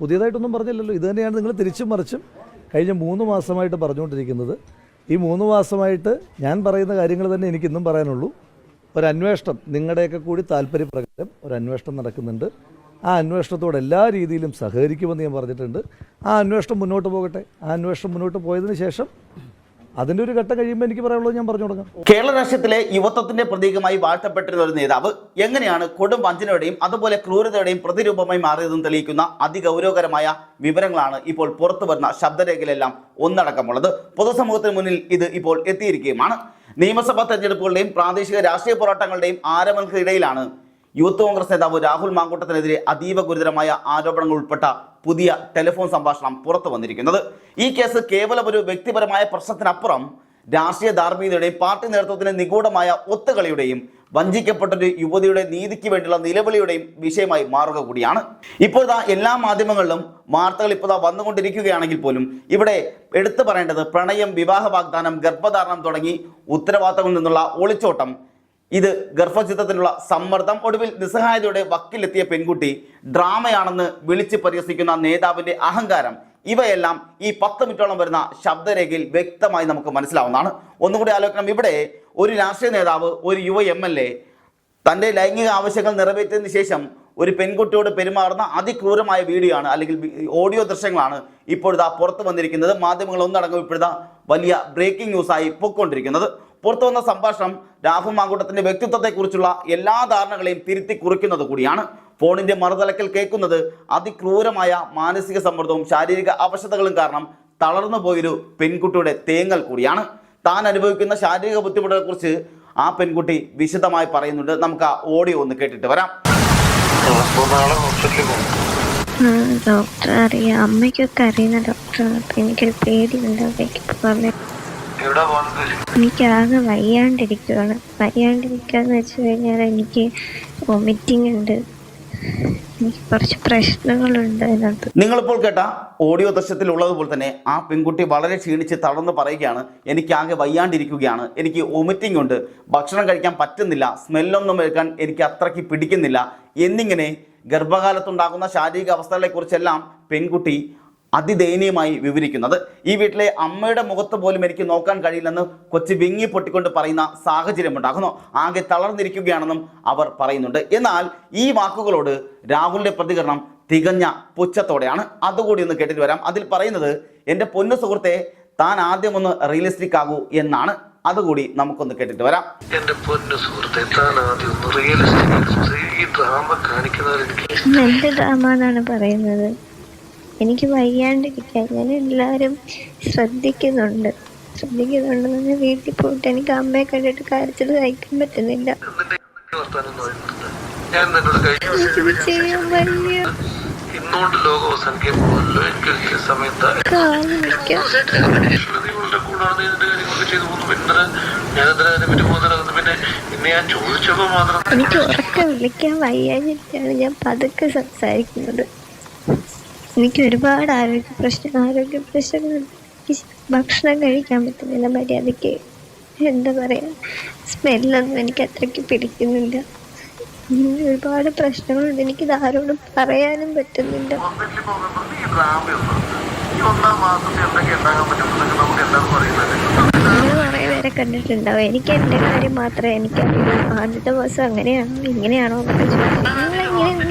പുതിയതായിട്ടൊന്നും പറഞ്ഞില്ലല്ലോ. ഇത് തന്നെയാണ് നിങ്ങൾ തിരിച്ചും മറിച്ചും കഴിഞ്ഞ മൂന്ന് മാസമായിട്ട് പറഞ്ഞുകൊണ്ടിരിക്കുന്നത്. ഈ മൂന്ന് മാസമായിട്ട് ഞാൻ പറയുന്ന കാര്യങ്ങൾ തന്നെ എനിക്കിന്നും പറയാനുള്ളൂ. ഒരു അന്വേഷണം നിങ്ങളുടെയൊക്കെ കൂടി താല്പര്യപ്രകാരം ഒരു അന്വേഷണം നടക്കുന്നുണ്ട്. ആ അന്വേഷണത്തോട് എല്ലാ രീതിയിലും സഹകരിക്കുമെന്ന് ഞാൻ പറഞ്ഞിട്ടുണ്ട്. ആ അന്വേഷണം മുന്നോട്ട് പോകട്ടെ. ആ അന്വേഷണം മുന്നോട്ട് പോയതിന് ശേഷം അതിന്റെ ഒരു ഘട്ടം കഴിയുമ്പോൾ എനിക്ക് പറയാനുള്ളത് ഞാൻ പറഞ്ഞു തുടങ്ങാം. കേരള രാഷ്ട്രീയത്തിലെ യുവത്വത്തിന്റെ പ്രതീകമായി വാഴ്ത്തപ്പെട്ടിരുന്ന ഒരു നേതാവ് എങ്ങനെയാണ് കൊടും വഞ്ചനയുടെയും അതുപോലെ ക്രൂരതയുടെയും പ്രതിരൂപമായി മാറിയതെന്ന് തെളിയിക്കുന്ന അതിഗൗരവകരമായ വിവരങ്ങളാണ് ഇപ്പോൾ പുറത്തു വരുന്ന ശബ്ദരേഖയിലെല്ലാം ഒന്നടക്കമുള്ളത്. പൊതുസമൂഹത്തിന് മുന്നിൽ ഇത് ഇപ്പോൾ എത്തിയിരിക്കുകയുമാണ്. നിയമസഭാ തെരഞ്ഞെടുപ്പുകളുടെയും പ്രാദേശിക രാഷ്ട്രീയ പോരാട്ടങ്ങളുടെയും ആരവങ്ങൾക്കിടയിലാണ് യൂത്ത് കോൺഗ്രസ് നേതാവ് രാഹുൽ മാങ്കൂട്ടത്തിനെതിരെ അതീവ ഗുരുതരമായ ആരോപണങ്ങൾ ഉൾപ്പെട്ട പുതിയ ടെലിഫോൺ സംഭാഷണം പുറത്തു വന്നിരിക്കുന്നത്. ഈ കേസ് കേവലം ഒരു വ്യക്തിപരമായ പ്രശ്നത്തിനപ്പുറം രാഷ്ട്രീയ ധാർമ്മികതയുടെയും പാർട്ടി നേതൃത്വത്തിന്റെ നിഗൂഢമായ ഒത്തുകളിയുടെയും വഞ്ചിക്കപ്പെട്ടൊരു യുവതിയുടെ നീതിക്ക് വേണ്ടിയുള്ള നിലവിളിയുടെയും വിഷയമായി മാറുക കൂടിയാണ്. ഇപ്പോൾ ഇതാ എല്ലാ മാധ്യമങ്ങളിലും വാർത്തകൾ ഇപ്പോൾ വന്നുകൊണ്ടിരിക്കുകയാണെങ്കിൽ പോലും ഇവിടെ എടുത്തു പറയേണ്ടത് പ്രണയം വിവാഹ വാഗ്ദാനം ഗർഭധാരണം തുടങ്ങി ഉത്തരവാദിത്തങ്ങളിൽ നിന്നുള്ള ഒളിച്ചോട്ടം ഇത് ഗർഭചിത്രത്തിലുള്ള സമ്മർദ്ദം. ഒടുവിൽ നിസ്സഹായതയുടെ വക്കിലെത്തിയ പെൺകുട്ടി ഡ്രാമയാണെന്ന് വിളിച്ച് പരിഹസിക്കുന്ന നേതാവിന്റെ അഹങ്കാരം. ഇവയെല്ലാം ഈ പത്ത് മിനിറ്റോളം വരുന്ന ശബ്ദരേഖയിൽ വ്യക്തമായി നമുക്ക് മനസ്സിലാവുന്നതാണ്. ഒന്നുകൂടി ആലോചിക്കണം. ഇവിടെ ഒരു രാഷ്ട്രീയ നേതാവ് ഒരു യുവ എം എൽ എ തന്റെ ലൈംഗിക ആവശ്യങ്ങൾ നിറവേറ്റിയതിന് ശേഷം ഒരു പെൺകുട്ടിയോട് പെരുമാറുന്ന അതിക്രൂരമായ വീഡിയോ ആണ് അല്ലെങ്കിൽ ഓഡിയോ ദൃശ്യങ്ങളാണ് ഇപ്പോഴിതാ പുറത്തു വന്നിരിക്കുന്നത്. മാധ്യമങ്ങൾ ഒന്നടങ്കം ഇപ്പോഴിതാ വലിയ ബ്രേക്കിംഗ് ന്യൂസായി പൊയ്ക്കൊണ്ടിരിക്കുന്നത്. പുറത്തു വന്ന സംഭാഷണം രാഹുൽ മാങ്കൂട്ടത്തിന്റെ വ്യക്തിത്വത്തെക്കുറിച്ചുള്ള എല്ലാ ധാരണകളെയും തിരുത്തി കുറിക്കുന്നത് കൂടിയാണ്. ഫോണിന്റെ മറുതലക്കൽ കേൾക്കുന്നത് അതിക്രൂരമായ മാനസിക സമ്മർദ്ദവും ശാരീരിക അവശതകളും കാരണം തളർന്നു പോയൊരു പെൺകുട്ടിയുടെ തേങ്ങൽ കൂടിയാണ്. താൻ അനുഭവിക്കുന്ന ശാരീരിക ബുദ്ധിമുട്ടുകളെ കുറിച്ച് ആ പെൺകുട്ടി വിശദമായി പറയുന്നുണ്ട്. നമുക്ക് ആ ഓഡിയോ ഒന്ന് കേട്ടിട്ട് വരാം. ഡോക്ടർ അറിയാം. അമ്മയ്ക്കൊക്കെ അറിയുന്ന ഡോക്ടറാണ് അപ്പൊ എനിക്കൊരു പേടിയുണ്ട് അവിടേക്ക് പോകാൻ എനിക്കാകെ വയ്യാണ്ടിരിക്കുകയാണ് വയ്യാണ്ടിരിക്കുകയെന്ന് വെച്ച് കഴിഞ്ഞാൽ എനിക്ക് വൊമിറ്റിംഗ് ഉണ്ട്. എനിക്ക് കുറച്ച് പ്രശ്നങ്ങളുണ്ട് അതിനകത്ത്. നിങ്ങളിപ്പോൾ കേട്ട ഓഡിയോ ദൃശ്യത്തിൽ ഉള്ളതുപോലെ തന്നെ ആ പെൺകുട്ടി വളരെ ക്ഷീണിച്ച് തളർന്ന് പറയുകയാണ് എനിക്ക് ആകെ വയ്യാണ്ടിരിക്കുകയാണ്. എനിക്ക് വൊമിറ്റിംഗ് ഉണ്ട്. ഭക്ഷണം കഴിക്കാൻ പറ്റുന്നില്ല. സ്മെല്ലൊന്നും എടുക്കാൻ എനിക്ക് അത്രയ്ക്ക് പിടിക്കുന്നില്ല. എന്നിങ്ങനെ ഗർഭകാലത്തുണ്ടാകുന്ന ശാരീരിക അവസ്ഥകളെക്കുറിച്ചെല്ലാം പെൺകുട്ടി അതിദയനീയമായി വിവരിക്കുന്നത്. ഈ വീട്ടിലെ അമ്മയുടെ മുഖത്ത് പോലും എനിക്ക് നോക്കാൻ കഴിയില്ലെന്ന് കൊച്ചു വിങ്ങി പൊട്ടിക്കൊണ്ട് പറയുന്ന സാഹചര്യം ഉണ്ടാകുന്നു. ആകെ തളർന്നിരിക്കുകയാണെന്നും അവർ പറയുന്നുണ്ട്. എന്നാൽ ഈ വാക്കുകളോട് രാഹുലിന്റെ പ്രതികരണം തികഞ്ഞ പുച്ഛത്തോടെയാണ്. അതുകൂടി ഒന്ന് കേട്ടിട്ട് വരാം. അതിൽ പറയുന്നത് എന്റെ പൊന്നു സുഹൃത്തെ താൻ ആദ്യം ഒന്ന് റിയലിസ്റ്റിക് ആകൂ എന്നാണ്. അതുകൂടി നമുക്കൊന്ന് കേട്ടിട്ട് വരാം. എന്റെ പൊന്നു സുഹൃത്തെ താൻ ആദ്യം ഒന്ന് റിയലിസ്റ്റിക് ഈ ഡ്രാമ കാണിക്കുന്നത് എന്ത് ഡ്രാമ എന്നാണ് പറയുന്നത്? എനിക്ക് വയ്യാണ്ടിരിക്കാൻ ഞാൻ എല്ലാവരും ശ്രദ്ധിക്കുന്നുണ്ട്. ശ്രദ്ധിക്കുന്നുണ്ടെന്ന് പറഞ്ഞാൽ വീട്ടിൽ പോയിട്ട് എനിക്ക് അമ്മയെ കണ്ടിട്ട് കാര്യത്തിൽ സഹിക്കാൻ പറ്റുന്നില്ല. പിന്നെ ഞാൻ മാത്രം എനിക്ക് ഉറക്കം വിളിക്കാൻ വയ്യാഞ്ഞിട്ടാണ് ഞാൻ പതുക്കെ സംസാരിക്കുന്നത്. എനിക്ക് ഒരുപാട് ആരോഗ്യ പ്രശ്നം ആരോഗ്യ പ്രശ്നങ്ങൾ. ഭക്ഷണം കഴിക്കാൻ പറ്റുന്നില്ല മര്യാദയ്ക്ക് എന്താ പറയുക സ്മെല്ലൊന്നും എനിക്ക് അത്രയ്ക്ക് പിടിക്കുന്നില്ല. ഇങ്ങനെ ഒരുപാട് പ്രശ്നങ്ങളുണ്ട്. എനിക്ക് ആരോടും പറയാനും പറ്റുന്നില്ല. കുറേ പേരെ കണ്ടിട്ടുണ്ടാവും. എനിക്ക് എന്റെ കാര്യം മാത്രമേ എനിക്ക് ആദ്യത്തെ ദിവസം അങ്ങനെയാണോ ഇങ്ങനെയാണോ എന്നൊക്കെ ചോദിച്ചു നിങ്ങളിങ്ങനെ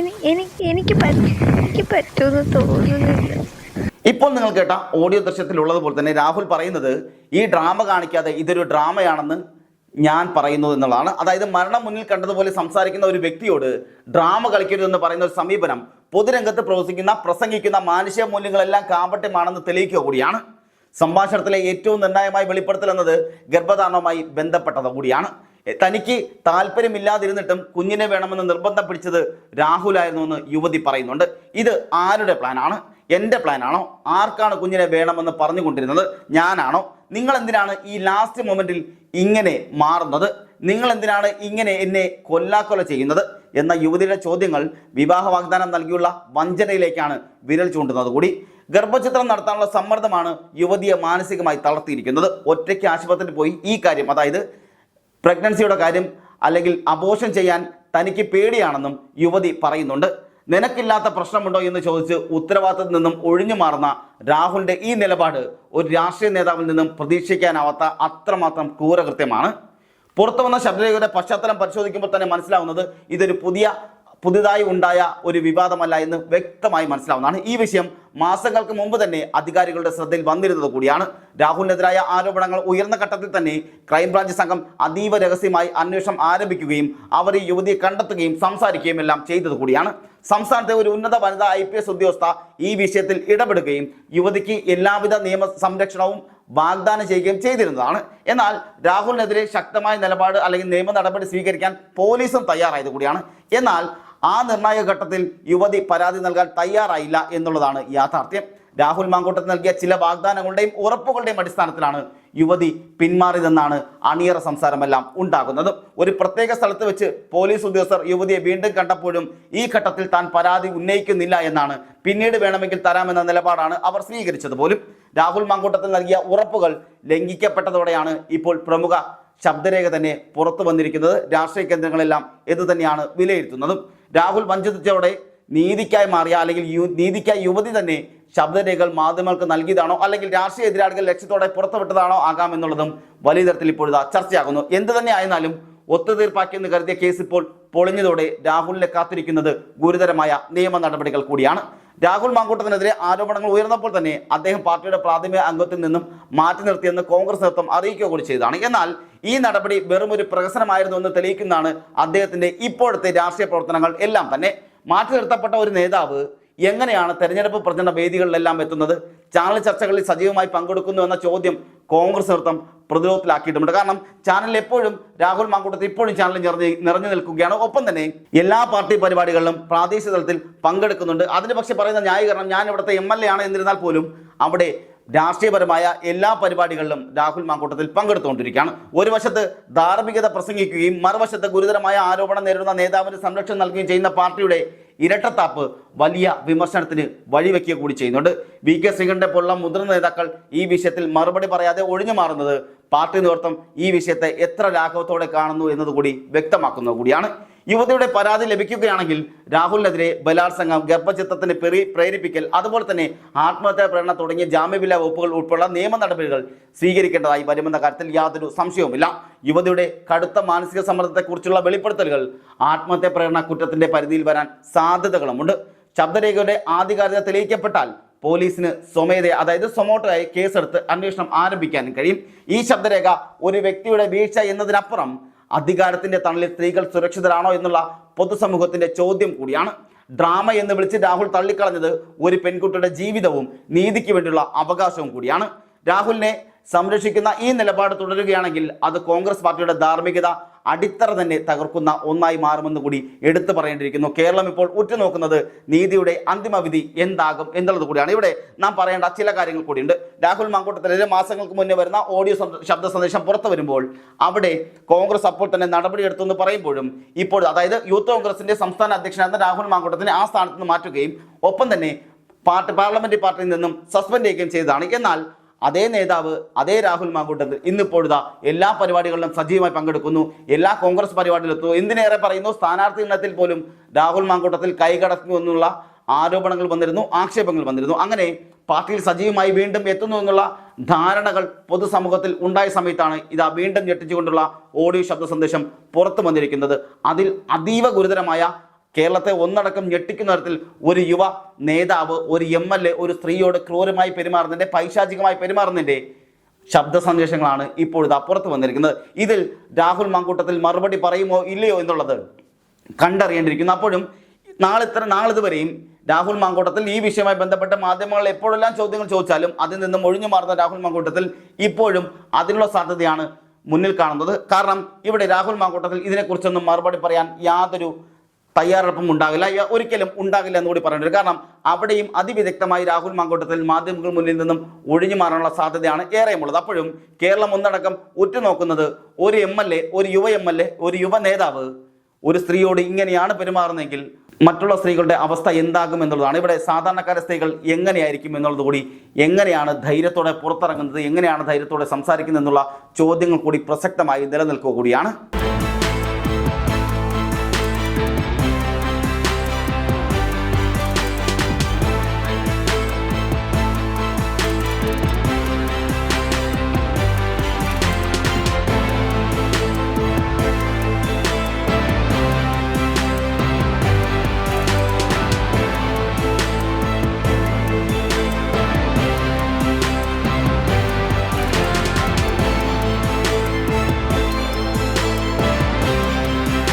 എനിക്ക് എനിക്ക് എനിക്ക് പറ്റുമെന്ന് തോന്നുന്നില്ല. ഇപ്പോൾ നിങ്ങൾ കേട്ട ഓഡിയോ ദൃശ്യത്തിൽ ഉള്ളതുപോലെ തന്നെ രാഹുൽ പറയുന്നത് ഈ ഡ്രാമ കാണിക്കാതെ ഇതൊരു ഡ്രാമയാണെന്ന് ഞാൻ പറയുന്നത് എന്നുള്ളതാണ്. അതായത് മരണം മുന്നിൽ കണ്ടതുപോലെ സംസാരിക്കുന്ന ഒരു വ്യക്തിയോട് ഡ്രാമ കളിക്കരുതെന്ന് പറയുന്ന ഒരു സമീപനം പൊതുരംഗത്ത് പ്രവസിക്കുന്ന പ്രസംഗിക്കുന്ന മാനുഷിക മൂല്യങ്ങളെല്ലാം കാപട്യമാണെന്ന് തെളിയിക്കുക കൂടിയാണ്. സംഭാഷണത്തിലെ ഏറ്റവും നിർണായകമായ വെളിപ്പെടുത്തൽ എന്നത് ഗർഭധാരണവുമായി ബന്ധപ്പെട്ടത് കൂടിയാണ്. തനിക്ക് താല്പര്യമില്ലാതിരുന്നിട്ടും കുഞ്ഞിനെ വേണമെന്ന് നിർബന്ധം പിടിച്ചത് രാഹുലായിരുന്നു എന്ന് യുവതി പറയുന്നുണ്ട്. ഇത് ആരുടെ പ്ലാനാണ്? എന്റെ പ്ലാനാണോ? ആർക്കാണ് കുഞ്ഞിനെ വേണമെന്ന് പറഞ്ഞുകൊണ്ടിരുന്നത്? ഞാനാണോ? നിങ്ങൾ എന്തിനാണ് ഈ ലാസ്റ്റ് മൊമെന്റിൽ ഇങ്ങനെ മാറുന്നത്? നിങ്ങൾ എന്തിനാണ് ഇങ്ങനെ എന്നെ കൊല്ലാക്കൊല ചെയ്യുന്നത്? എന്ന യുവതിയുടെ ചോദ്യങ്ങൾ വിവാഹ വാഗ്ദാനം നൽകിയുള്ള വഞ്ചനയിലേക്കാണ് വിരൽ ചൂണ്ടുന്നത് കൂടി. ഗർഭചിത്രം നടത്താനുള്ള സമ്മർദ്ദമാണ് യുവതിയെ മാനസികമായി തളർത്തിയിരിക്കുന്നത്. ഒറ്റയ്ക്ക് ആശുപത്രിയിൽ പോയി ഈ കാര്യം അതായത് പ്രഗ്നൻസിയുടെ കാര്യം അല്ലെങ്കിൽ അബോഷൻ ചെയ്യാൻ തനിക്ക് പേടിയാണെന്നും യുവതി പറയുന്നുണ്ട്. നിനക്കില്ലാത്ത പ്രശ്നമുണ്ടോ എന്ന് ചോദിച്ച് ഉത്തരവാദിത്തത്തിൽ നിന്നും ഒഴിഞ്ഞു മാറുന്ന രാഹുലിന്റെ ഈ നിലപാട് ഒരു രാഷ്ട്രീയ നേതാവിൽ നിന്നും പ്രതീക്ഷിക്കാനാവാത്ത അത്രമാത്രം ക്രൂരകൃത്യമാണ്. പുറത്തു വന്ന ശബ്ദരേഖയുടെ പശ്ചാത്തലം പരിശോധിക്കുമ്പോൾ തന്നെ മനസ്സിലാവുന്നത് ഇതൊരു പുതിയ പുതിയതായി ഉണ്ടായ ഒരു വിവാദമല്ല എന്ന് വ്യക്തമായി മനസ്സിലാവുന്നതാണ്. ഈ വിഷയം മാസങ്ങൾക്ക് മുമ്പ് തന്നെ അധികാരികളുടെ ശ്രദ്ധയിൽ വന്നിരുന്നത് കൂടിയാണ്. രാഹുലിനെതിരായ ആരോപണങ്ങൾ ഉയർന്ന ഘട്ടത്തിൽ തന്നെ ക്രൈംബ്രാഞ്ച് സംഘം അതീവ രഹസ്യമായി അന്വേഷണം ആരംഭിക്കുകയും അവർ ഈ യുവതിയെ കണ്ടെത്തുകയും സംസാരിക്കുകയും എല്ലാം ചെയ്തത് കൂടിയാണ്. സംസ്ഥാനത്തെ ഒരു ഉന്നത വനിതാ ഐ ഉദ്യോഗസ്ഥ ഈ വിഷയത്തിൽ ഇടപെടുകയും യുവതിക്ക് എല്ലാവിധ നിയമ സംരക്ഷണവും വാഗ്ദാനം ചെയ്യുകയും ചെയ്തിരുന്നതാണ്. എന്നാൽ രാഹുലിനെതിരെ ശക്തമായ നിലപാട് അല്ലെങ്കിൽ നിയമ നടപടി സ്വീകരിക്കാൻ പോലീസും തയ്യാറായത് കൂടിയാണ്. എന്നാൽ ആ നിർണായക ഘട്ടത്തിൽ യുവതി പരാതി നൽകാൻ തയ്യാറായില്ല എന്നുള്ളതാണ് യാഥാർത്ഥ്യം. രാഹുൽ മാങ്കൂട്ടത്തിൽ നൽകിയ ചില വാഗ്ദാനങ്ങളുടെയും ഉറപ്പുകളുടെയും അടിസ്ഥാനത്തിലാണ് യുവതി പിന്മാറിയതെന്നാണ് അണിയറ സംസാരമെല്ലാം ഉണ്ടാകുന്നത്. ഒരു പ്രത്യേക സ്ഥലത്ത് വെച്ച് പോലീസ് ഉദ്യോഗസ്ഥർ യുവതിയെ വീണ്ടും കണ്ടപ്പോഴും ഈ ഘട്ടത്തിൽ താൻ പരാതി ഉന്നയിക്കുന്നില്ല എന്നാണ് പിന്നീട് വേണമെങ്കിൽ തരാമെന്ന നിലപാടാണ് അവർ സ്വീകരിച്ചത് പോലും. രാഹുൽ മാങ്കൂട്ടത്തിൽ നൽകിയ ഉറപ്പുകൾ ലംഘിക്കപ്പെട്ടതോടെയാണ് ഇപ്പോൾ പ്രമുഖ ശബ്ദരേഖ തന്നെ പുറത്തു വന്നിരിക്കുന്നത്. രാഷ്ട്രീയ കേന്ദ്രങ്ങളെല്ലാം ഇത് തന്നെയാണ് വിലയിരുത്തുന്നതും. രാഹുൽ വഞ്ചിച്ചതോടെ നീതിക്കായി മാറിയ അല്ലെങ്കിൽ നീതിക്കായി യുവതി തന്നെ ശബ്ദരേഖകൾ മാധ്യമങ്ങൾക്ക് നൽകിയതാണോ? അല്ലെങ്കിൽ രാഷ്ട്രീയ എതിരാളികൾ ലക്ഷ്യത്തോടെ പുറത്തുവിട്ടതാണോ ആകാം എന്നുള്ളതും വലിയ തരത്തിൽ ഇപ്പോഴത്തെ ചർച്ചയാകുന്നു. എന്ത് തന്നെ ആയിരുന്നാലും ഒത്തുതീർപ്പാക്കിയെന്ന് കരുതിയ കേസ് ഇപ്പോൾ പൊളിഞ്ഞതോടെ രാഹുലിനെ കാത്തിരിക്കുന്നത് ഗുരുതരമായ നിയമ നടപടികൾ കൂടിയാണ്. രാഹുൽ മാങ്കൂട്ടത്തിനെതിരെ ആരോപണങ്ങൾ ഉയർന്നപ്പോൾ തന്നെ അദ്ദേഹം പാർട്ടിയുടെ പ്രാഥമിക അംഗത്തിൽ നിന്നും മാറ്റി നിർത്തിയെന്ന് കോൺഗ്രസ് നേതൃത്വം അറിയിക്കുക കൂടി ചെയ്തതാണ്. എന്നാൽ ഈ നടപടി വെറും ഒരു പ്രഹസനമായിരുന്നു എന്ന് തെളിയിക്കുന്നതാണ് അദ്ദേഹത്തിന്റെ ഇപ്പോഴത്തെ രാഷ്ട്രീയ പ്രവർത്തനങ്ങൾ എല്ലാം തന്നെ. മാറ്റി നിർത്തപ്പെട്ട ഒരു നേതാവ് എങ്ങനെയാണ് തെരഞ്ഞെടുപ്പ് പ്രചരണ വേദികളിലെല്ലാം എത്തുന്നത്? ചാനൽ ചർച്ചകളിൽ സജീവമായി പങ്കെടുക്കുന്നു എന്ന ചോദ്യം കോൺഗ്രസ് നൃത്തം പ്രതിരോധത്തിലാക്കിയിട്ടുമുണ്ട്. കാരണം ചാനലിൽ എപ്പോഴും രാഹുൽ മാങ്കൂട്ടത്തിൽ ഇപ്പോഴും ചാനൽ നിറഞ്ഞു നിറഞ്ഞു നിൽക്കുകയാണ്. ഒപ്പം തന്നെ എല്ലാ പാർട്ടി പരിപാടികളിലും പ്രാദേശിക തലത്തിൽ പങ്കെടുക്കുന്നുണ്ട്. അതിന് പക്ഷേ പറയുന്ന ന്യായീകരണം ഞാൻ ഇവിടുത്തെ എം എൽ എ ആണ് എന്നിരുന്നാൽ പോലും അവിടെ രാഷ്ട്രീയപരമായ എല്ലാ പരിപാടികളിലും രാഹുൽ മാങ്കൂട്ടത്തിൽ പങ്കെടുത്തുകൊണ്ടിരിക്കുകയാണ്. ഒരു വശത്ത് ധാർമ്മികത പ്രസംഗിക്കുകയും മറുവശത്ത് ഗുരുതരമായ ആരോപണം നേരിടുന്ന നേതാവിന് സംരക്ഷണം നൽകുകയും ചെയ്യുന്ന പാർട്ടിയുടെ ഇരട്ടത്താപ്പ് വലിയ വിമർശനത്തിന് വഴിവെക്കുക കൂടി ചെയ്യുന്നുണ്ട്. വി കെ ശ്രീകണ്ഠനെ പോലുള്ള മുതിർന്ന നേതാക്കൾ ഈ വിഷയത്തിൽ മറുപടി പറയാതെ ഒഴിഞ്ഞു മാറുന്നത് പാർട്ടി നേതൃത്വം ഈ വിഷയത്തെ എത്ര ലാഘവത്തോടെ കാണുന്നു എന്നതുകൂടി വ്യക്തമാക്കുന്നത് കൂടിയാണ്. യുവതിയുടെ പരാതി ലഭിക്കുകയാണെങ്കിൽ രാഹുലിനെതിരെ ബലാത്സംഗം ഗർഭചിത്രത്തിന് പെറി പ്രേരിപ്പിക്കൽ അതുപോലെ തന്നെ ആത്മഹത്യാ പ്രേരണ തുടങ്ങിയ ജാമ്യമില്ലാ വകുപ്പുകൾ ഉൾപ്പെടെ നിയമ നടപടികൾ സ്വീകരിക്കേണ്ടതായി വരുമെന്ന കാര്യത്തിൽ യാതൊരു സംശയവുമില്ല. യുവതിയുടെ കടുത്ത മാനസിക സമ്മർദ്ദത്തെക്കുറിച്ചുള്ള വെളിപ്പെടുത്തലുകൾ ആത്മഹത്യാ പ്രേരണ കുറ്റത്തിന്റെ പരിധിയിൽ വരാൻ സാധ്യതകളുമുണ്ട്. ശബ്ദരേഖയുടെ ആധികാരികത തെളിയിക്കപ്പെട്ടാൽ പോലീസിന് സ്വമേധയ അതായത് സ്വമോട്ടോയായി കേസെടുത്ത് അന്വേഷണം ആരംഭിക്കാനും കഴിയും. ഈ ശബ്ദരേഖ ഒരു വ്യക്തിയുടെ വീഴ്ച എന്നതിനപ്പുറം അധികാരത്തിന്റെ തണലിൽ സ്ത്രീകൾ സുരക്ഷിതരാണോ എന്നുള്ള പൊതുസമൂഹത്തിന്റെ ചോദ്യം കൂടിയാണ്. ഡ്രാമ എന്ന് വിളിച്ച് രാഹുൽ തള്ളിക്കളഞ്ഞത് ഒരു പെൺകുട്ടിയുടെ ജീവിതവും നീതിക്ക് വേണ്ടിയുള്ള അവകാശവും കൂടിയാണ്. രാഹുലിനെ സംരക്ഷിക്കുന്ന ഈ നിലപാട് തുടരുകയാണെങ്കിൽ അത് കോൺഗ്രസ് പാർട്ടിയുടെ ധാർമ്മികത അടിത്തറ തന്നെ തകർക്കുന്ന ഒന്നായി മാറുമെന്ന് കൂടി എടുത്തു പറയേണ്ടിയിരിക്കുന്നു. കേരളം ഇപ്പോൾ ഉറ്റുനോക്കുന്നത് നീതിയുടെ അന്തിമ വിധി എന്താകും എന്നുള്ളത് കൂടിയാണ്. ഇവിടെ നാം പറയേണ്ട ചില കാര്യങ്ങൾ കൂടിയുണ്ട്. രാഹുൽ മാങ്കൂട്ടത്തിനെതിരെ മാസങ്ങൾക്ക് മുന്നേ വരുന്ന ഓഡിയോ ശബ്ദ സന്ദേശം പുറത്തു വരുമ്പോൾ അവിടെ കോൺഗ്രസ് അപ്പോൾ തന്നെ നടപടിയെടുത്തു എന്ന് പറയുമ്പോഴും ഇപ്പോൾ അതായത് യൂത്ത് കോൺഗ്രസിന്റെ സംസ്ഥാന അധ്യക്ഷനായിരുന്ന രാഹുൽ മാങ്കൂട്ടത്തിനെ ആ സ്ഥാനത്ത് നിന്ന് മാറ്റുകയും ഒപ്പം തന്നെ പാർട്ടി പാർലമെന്റ് പാർട്ടിയിൽ നിന്നും സസ്പെൻഡ് ചെയ്യുകയും ചെയ്തതാണ്. എന്നാൽ അതേ നേതാവ് അതേ രാഹുൽ മാങ്കൂട്ടത്തിൽ ഇന്നിപ്പോഴിതാ എല്ലാ പരിപാടികളിലും സജീവമായി പങ്കെടുക്കുന്നു. എല്ലാ കോൺഗ്രസ് പരിപാടിയിലെത്തുന്നു. എന്തിനേറെ പറയുന്നു? സ്ഥാനാർത്ഥി എണ്ണത്തിൽ പോലും രാഹുൽ മാങ്കൂട്ടത്തിൽ കൈകടക്കുന്നു എന്നുള്ള ആരോപണങ്ങൾ വന്നിരുന്നു ആക്ഷേപങ്ങൾ വന്നിരുന്നു. അങ്ങനെ പാർട്ടിയിൽ സജീവമായി വീണ്ടും എത്തുന്നു എന്നുള്ള ധാരണകൾ പൊതുസമൂഹത്തിൽ ഉണ്ടായ സമയത്താണ് ഇതാ വീണ്ടും ഞെട്ടിച്ചുകൊണ്ടുള്ള ഓഡിയോ ശബ്ദ സന്ദേശം പുറത്തു വന്നിരിക്കുന്നത്. അതിൽ അതീവ ഗുരുതരമായ കേരളത്തെ ഒന്നടക്കം ഞെട്ടിക്കുന്ന തരത്തിൽ ഒരു യുവ നേതാവ് ഒരു എം എൽ എ ഒരു സ്ത്രീയോട് ക്രൂരമായി പെരുമാറുന്നതിന്റെ പൈശാചികമായി പെരുമാറുന്നതിന്റെ ശബ്ദ സന്ദേശങ്ങളാണ് ഇപ്പോൾ ഇത് അപ്പുറത്ത് വന്നിരിക്കുന്നത്. ഇതിൽ രാഹുൽ മാങ്കൂട്ടത്തിൽ മറുപടി പറയുമോ ഇല്ലയോ എന്നുള്ളത് കണ്ടറിയേണ്ടിയിരിക്കുന്നു. അപ്പോഴും നാളെ ഇത്ര നാളിതുവരെയും രാഹുൽ മാങ്കൂട്ടത്തിൽ ഈ വിഷയവുമായി ബന്ധപ്പെട്ട മാധ്യമങ്ങൾ എപ്പോഴെല്ലാം ചോദ്യങ്ങൾ ചോദിച്ചാലും അതിൽ നിന്നും ഒഴിഞ്ഞു മാറുന്ന രാഹുൽ മാങ്കൂട്ടത്തിൽ ഇപ്പോഴും അതിനുള്ള സാധ്യതയാണ് മുന്നിൽ കാണുന്നത്. കാരണം ഇവിടെ രാഹുൽ മാങ്കൂട്ടത്തിൽ ഇതിനെക്കുറിച്ചൊന്നും മറുപടി പറയാൻ യാതൊരു തയ്യാറെടുപ്പും ഉണ്ടാകില്ല. ഒരിക്കലും ഉണ്ടാകില്ല എന്നുകൂടി പറയേണ്ടി കാരണം അവിടെയും അതിവിദഗ്ധമായി രാഹുൽ മാങ്കോട്ടത്തിൽ മാധ്യമങ്ങൾ മുന്നിൽ നിന്നും ഒഴിഞ്ഞു മാറാനുള്ള സാധ്യതയാണ് ഏറെയുമുള്ളത്. അപ്പോഴും കേരളം ഒന്നടക്കം ഉറ്റുനോക്കുന്നത് ഒരു എം ഒരു യുവ എ ഒരു യുവ നേതാവ് ഒരു സ്ത്രീയോട് ഇങ്ങനെയാണ് പെരുമാറുന്നതെങ്കിൽ മറ്റുള്ള സ്ത്രീകളുടെ അവസ്ഥ എന്താകും എന്നുള്ളതാണ്. ഇവിടെ സാധാരണക്കാരെ സ്ത്രീകൾ എങ്ങനെയായിരിക്കും എന്നുള്ളത് കൂടി എങ്ങനെയാണ് ധൈര്യത്തോടെ പുറത്തിറങ്ങുന്നത് എങ്ങനെയാണ് ധൈര്യത്തോടെ സംസാരിക്കുന്നത് എന്നുള്ള ചോദ്യങ്ങൾ കൂടി പ്രസക്തമായി നിലനിൽക്കുക കൂടിയാണ്.